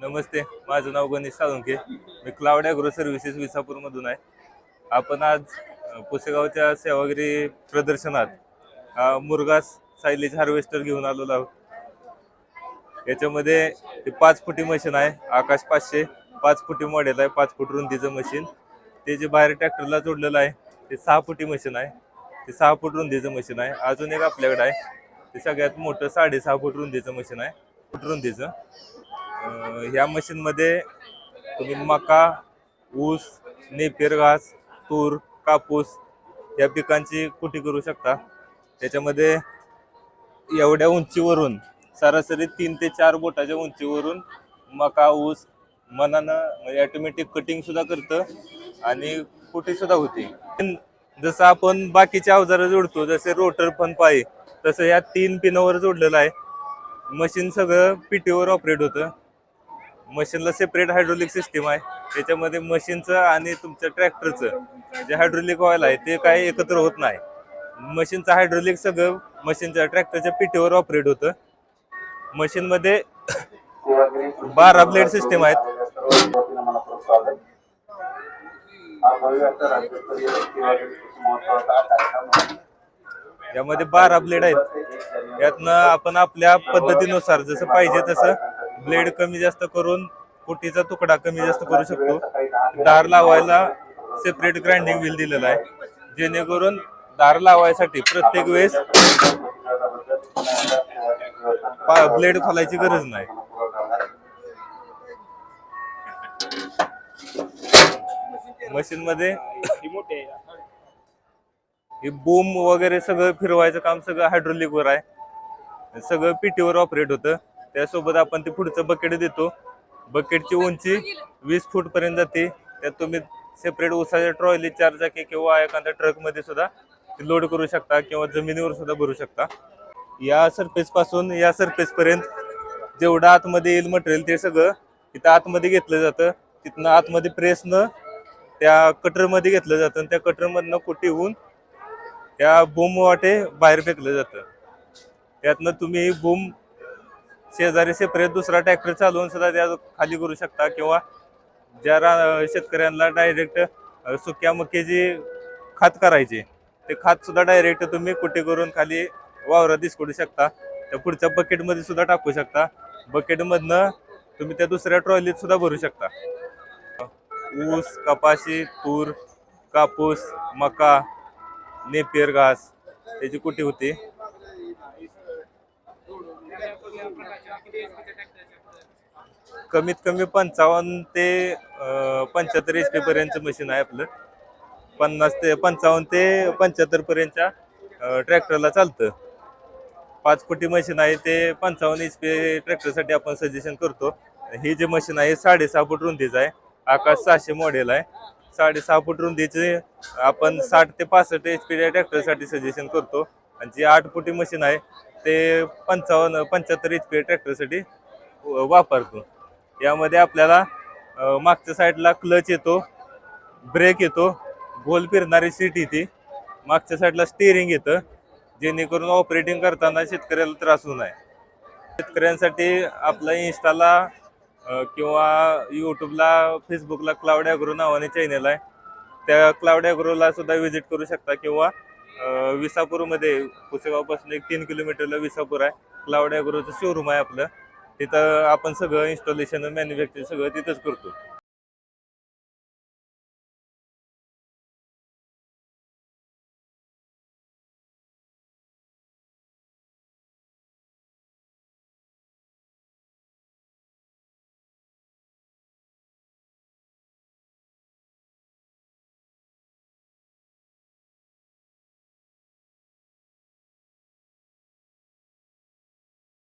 नमस्ते माझं नाव गणेश साळुंके मी क्लाउड ॲग्रो सर्व्हिसेस विसापूरमधून आहे. आपण आज पुसेगावच्या सेवागिरी प्रदर्शनात मुरगास सायलेज हार्वेस्टर घेऊन आलेलो आहोत. याच्यामध्ये ते पाच फुटी मशीन आहे आकाश पाचशे पाच फुटी मॉडेल आहे पाच फूट रुंदीचं मशीन. ते जे बाहेर ट्रॅक्टरला जोडलेलं आहे ते सहा फुटी मशीन आहे. ते सहा फूट रुंदीचं मशीन आहे. अजून एक आपल्याकडे आहे. ते सगळ्यात मोठं साडेसहा फूट रुंदीचं मशीन आहे. फूट रुंदीचं. ह्या मशीनमध्ये तुम्ही मका ऊस नेपियर घास तूर कापूस या पिकांची कुटी करू शकता. त्याच्यामध्ये एवढ्या उंचीवरून सरासरी तीन ते चार बोटाच्या उंचीवरून मका ऊस मनानं म्हणजे ऑटोमॅटिक कटिंग सुद्धा करतं आणि कुटी सुद्धा होते. जसं आपण बाकीच्या अवजारं जोडतो जसे रोटर पण पाय तसं या तीन पिनावर जोडलेलं आहे. मशीन सगळं पिटीवर ऑपरेट होतं. मशीनला सेपरेट हायड्रोलिक सिस्टीम आहे. त्याच्यामध्ये मशीनचं आणि तुमच्या ट्रॅक्टरचं जे हायड्रोलिक ऑइल आहे ते काही एकत्र होत नाही. मशीनचं हायड्रोलिक सगळं मशीनच्या ट्रॅक्टरच्या पिठीवर ऑपरेट होतं. मशीनमध्ये बारा ब्लेड सिस्टीम आहेत. यामध्ये बारा ब्लेड आहेत. यातनं आपण आपल्या पद्धतीनुसार जसं पाहिजे तसं ब्लेड कमी जास्त करून कुटीचा तुकडा कमी जास्त करू शकतो. दार लावायला सेपरेट ग्राइंडिंग व्हील दिलेला आहे. जेणेकरून दार लावायसाठी प्रत्येक वेळेस ब्लेड खोलायची गरज नाही. मशीन मध्ये हे बूम वगैरे सगळं फिरवायचं काम सगळं हायड्रोलिक वर आहे. सगळं पीटीवर ऑपरेट होतं. त्यासोबत आपण ते पुढचं बकेट देतो. बकेटची उंची वीस फूट पर्यंत जाते. त्यात तुम्ही सेपरेट उसाच्या ट्रॉली चार चाकी किंवा एखाद्या ट्रकमध्ये सुद्धा ते लोड करू शकता किंवा जमिनीवर सुद्धा भरू शकता. या सरफेस पासून या सरफेस पर्यंत जेवढं आतमध्ये येईल मटेरियल ते सगळं तिथं आतमध्ये घेतलं जातं. तिथनं आतमध्ये प्रेसनं त्या कटरमध्ये घेतलं जातं आणि त्या कटरमधनं कुठे होऊन त्या बूम वाटे बाहेर फेकलं जातं. त्यातनं तुम्ही बूम शेजारी सेपरेट दुसरा ट्रॅक्टर चालवून सुद्धा त्या खाली करू शकता किंवा ज्या रा- शेतकऱ्यांना डायरेक्ट सुक्या मक्याची खात करायची. ते खात सुद्धा डायरेक्ट तुम्ही कुठे करून खाली वावरात दिसकडू शकता. त्या पुढच्या बकेटमध्ये सुद्धा टाकू शकता. बकेटमधनं तुम्ही त्या दुसऱ्या ट्रॉलीत सुद्धा भरू शकता. ऊस कपाशी तूर कापूस मका नेपियर घास त्याची कुटी होती? कमीत कमी पंचावन्न ते पंच्याहत्तर एच पी पर्यंतचं मशीन आहे आपलं. पन्नास ते पंचावन्न ते पंच्याहत्तर पर्यंतच्या ट्रॅक्टरला चालतं. पाच फुटी मशीन आहे ते पंचावन्न एच पी ट्रॅक्टरसाठी आपण सजेशन करतो. ही जे मशीन आहे साडेसहा फूट रुंदीचं आहे. आकाश सहाशे मॉडेल आहे. साडेसहा फूट रुंदीचे आपण साठ ते पासष्ट एच पी ट्रॅक्टरसाठी सजेशन करतो. आणि जी आठ फुटी मशीन आहे ते पंचावन्न पंच्याहत्तर एच पी ट्रॅक्टरसाठी वापरतो. यामध्ये आपल्याला मागच्या साईडला क्लच येतो ब्रेक येतो गोल फिरणारी सीट येते. मागच्या साईडला स्टिअरिंग येतं जेणेकरून ऑपरेटिंग करताना शेतकऱ्याला त्रास होऊ नये. शेतकऱ्यांसाठी आपला इन्स्टाला किंवा यूट्यूबला फेसबुकला क्लाउड ॲग्रो नावाने चॅनल आहे. त्या क्लाउड ॲग्रोला सुद्धा व्हिजिट करू शकता किंवा विसापूरमध्ये पुसेगावपासून एक तीन किलोमीटरला विसापूर आहे. क्लाउड ॲग्रोचं शोरूम आहे आपलं. तिथं आपण सगळं इन्स्टॉलेशन मॅन्युफॅक्चरिंग सगळं तिथंच करतो.